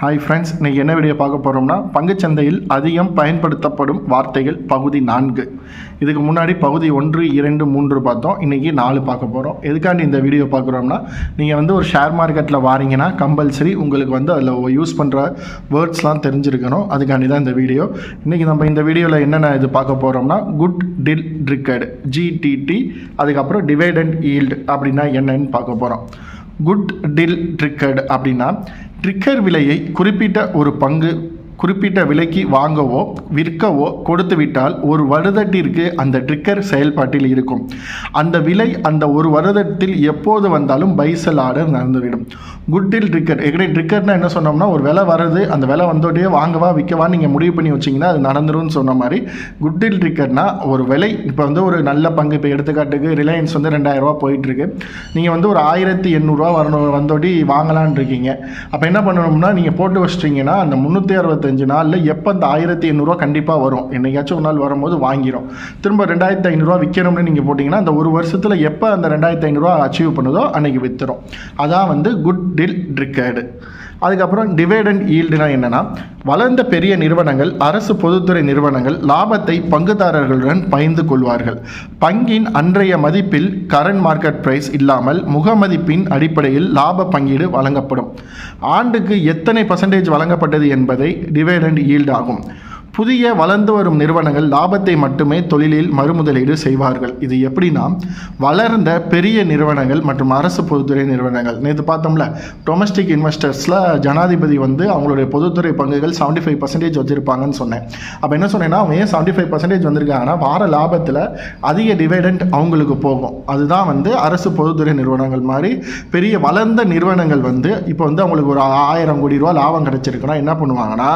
Hi friends இன்னைக்கு என்ன video பார்க்க போகிறோம்னா பங்குச்சந்தையில் அதிகம் பயன்படுத்தப்படும் வார்த்தைகள் பகுதி நான்கு. இதுக்கு முன்னாடி பகுதி ஒன்று இரண்டு மூன்று பார்த்தோம். இன்றைக்கி நாலு பார்க்க போகிறோம் எதுக்காண்டி இந்த வீடியோ பார்க்குறோம்னா நீங்கள் வந்து ஒரு ஷேர் மார்க்கெட்டில் வாரீங்கன்னா கம்பல்சரி உங்களுக்கு வந்து அதில் யூஸ் பண்ணுற வேர்ட்ஸ்லாம் தெரிஞ்சிருக்கணும். அதுக்காண்டி தான் இந்த வீடியோ இன்றைக்கி நம்ம இந்த வீடியோவில் என்னென்ன இது பார்க்க போகிறோம்னா குட் டில் ட்ரிக்கர்டு ஜிடிடி அதுக்கப்புறம் டிவைடண்ட் ஈல்டு அப்படின்னா என்னன்னு பார்க்க போகிறோம் குட் டில் ட்ரிக்கர்டு அப்படின்னா ட்ரிக்கர் விலையை குறிப்பிட்ட ஒரு பங்கு குறிப்பிட்ட விலைக்கு வாங்கவோ விற்கவோ கொடுத்து விட்டால் ஒரு வருடத்திற்கு அந்த ட்ரிக்கர் செயல்பாட்டில் இருக்கும். அந்த விலை அந்த ஒரு வருடத்தில் எப்போது வந்தாலும் பைசல் ஆர்டர் நடந்துவிடும். குட்டில் ட்ரிக்கர் எங்கடே ட்ரிக்கர்னா என்ன சொன்னோம்னா ஒரு விலை வருது அந்த விலை வந்தோடனே வாங்கவா விற்கவா நீங்கள் முடிவு பண்ணி வச்சிங்கன்னா அது நடந்துரும்னு சொன்ன மாதிரி குட்டில் ட்ரிக்கர்னா ஒரு விலை இப்போ வந்து ஒரு நல்ல பங்கு இப்போ எடுத்துக்காட்டுக்கு ரிலையன்ஸ் வந்து ரெண்டாயிரரூவா போயிட்டுருக்கு. நீங்கள் வந்து ஒரு ஆயிரத்தி எண்ணூறுரூவா வரணும் வந்தோடி வாங்கலான் இருக்கீங்க. அப்போ என்ன பண்ணணும்னா நீங்கள் போட்டு வச்சிட்டிங்கன்னா அந்த முந்நூற்றி நாற்பத்தஞ்சு நாளில் எப்போ அந்த ஆயிரத்தி ஐநூறுரூவா கண்டிப்பாக வரும்? என்னைக்காச்சும் ஒரு நாள் வரும்போது வாங்கிடும் திரும்ப ரெண்டாயிரத்தி ஐநூறுரூவா விற்கணும்னு நீங்கள் போட்டிங்கன்னா அந்த ஒரு வருஷத்தில் எப்போ அந்த ரெண்டாயிரத்தி ஐநூறுரூவா அச்சீவ் பண்ணுதோ அன்றைக்கி விற்றுரும் அதான் வந்து குட் டில் ட்ரிக்கர்டு அதுக்கப்புறம் டிவைடண்ட் ஈல்டுனா என்னென்னா வளர்ந்த பெரிய நிறுவனங்கள் அரசு பொதுத்துறை நிறுவனங்கள் லாபத்தை பங்குதாரர்களுடன் பகிர்ந்து கொள்வார்கள். பங்கின் அன்றைய மதிப்பில் கரண்ட் மார்க்கெட் பிரைஸ் இல்லாமல் முகமதிப்பின் அடிப்படையில் லாப பங்கீடு வழங்கப்படும். ஆண்டுக்கு எத்தனை பர்சன்டேஜ் வழங்கப்பட்டது என்பதை டிவைடண்ட் ஈல்டு ஆகும். புதிய வளர்ந்து வரும் நிறுவனங்கள் லாபத்தை மட்டுமே தொழிலில் மறுமுதலீடு செய்வார்கள். இது எப்படின்னா வளர்ந்த பெரிய நிறுவனங்கள் மற்றும் அரசு பொதுத்துறை நிறுவனங்கள். நேற்று பார்த்தோம்ல டொமஸ்டிக் இன்வெஸ்டர்ஸில் ஜனாதிபதி வந்து அவங்களுடைய பொதுத்துறை பங்குகள் செவன்டி ஃபைவ் பர்சன்டேஜ் வச்சுருப்பாங்கன்னு சொன்னேன். அப்போ என்ன சொன்னேன்னா அவங்க ஏன் செவன்டி ஃபைவ் பர்சன்டேஜ் வந்திருக்காங்கன்னா வார லாபத்தில் அதிக டிவைடண்ட் அவங்களுக்கு போகும். அதுதான் வந்து அரசு பொதுத்துறை நிறுவனங்கள் மாதிரி பெரிய வளர்ந்த நிறுவனங்கள் வந்து இப்போ வந்து அவங்களுக்கு ஒரு ஆயிரம் கோடி ரூபா லாபம் கிடச்சிருக்குன்னா என்ன பண்ணுவாங்கன்னா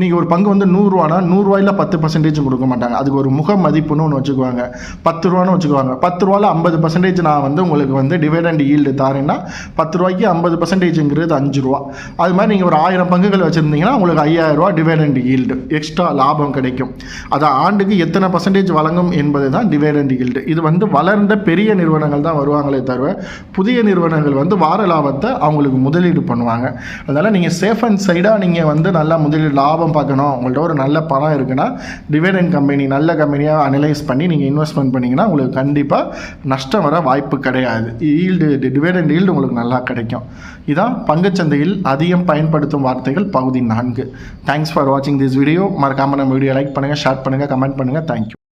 நீங்கள் ஒரு பங்கு வந்து நூறுரூவானா நூறுரூவாயில் பத்து பர்சன்டேஜ் கொடுக்க மாட்டாங்க. அதுக்கு ஒரு முக மதிப்புன்னு ஒன்று வச்சுக்குவாங்க. பத்து ரூபான்னு வச்சுக்குவாங்க. பத்து ரூபாயில் ஐம்பது பர்சன்டேஜ் நான் வந்து உங்களுக்கு வந்து டிவைடண்ட் ஈல்டு தாரேன்னா பத்து ரூபாய்க்கு ஐம்பது பர்சன்டேஜுங்கிறது அஞ்சு ரூபா. அது மாதிரி நீங்கள் ஒரு ஆயிரம் பங்குகள் வச்சுருந்தீங்கன்னா உங்களுக்கு ஐயாயிரம் ரூபா டிவைடண்ட் ஈல்டு எக்ஸ்ட்ரா லாபம் கிடைக்கும். அது ஆண்டுக்கு எத்தனை பர்சன்டேஜ் வழங்கும் என்பது தான் டிவைடண்ட் ஈல்டு இது வந்து வளர்ந்த பெரிய நிறுவனங்கள் தான் வருவாங்களே தவிர புதிய நிறுவனங்கள் வந்து வார லாபத்தை அவங்களுக்கு முதலீடு பண்ணுவாங்க. அதனால் நீங்கள் சேஃப் அண்ட் சைடாக நீங்கள் வந்து நல்லா முதலீடு லாபம் பார்க்கணும். உங்கள்கிட்ட ஒரு நல்ல பணம் இருக்குன்னா டிவைடண்ட் கம்பெனி நல்ல கம்பெனியாக அனலைஸ் பண்ணி நீங்கள் இன்வெஸ்ட்மெண்ட் பண்ணிங்கன்னா உங்களுக்கு கண்டிப்பாக நஷ்டம் வர வாய்ப்பு கிடையாது. ஈல்டு டிவைடண்ட் ஈல்டு உங்களுக்கு நல்லா கிடைக்கும். இதான் பங்குச்சந்தையில் அதிகம் பயன்படுத்தும் வார்த்தைகள் பகுதி நான்கு. தேங்க்ஸ் ஃபார் வாட்சிங் திஸ் வீடியோ மறக்காமல் நம்ம வீடியோ லைக் பண்ணுங்கள் ஷேர் பண்ணுங்கள் கமெண்ட் பண்ணுங்கள் தேங்க்யூ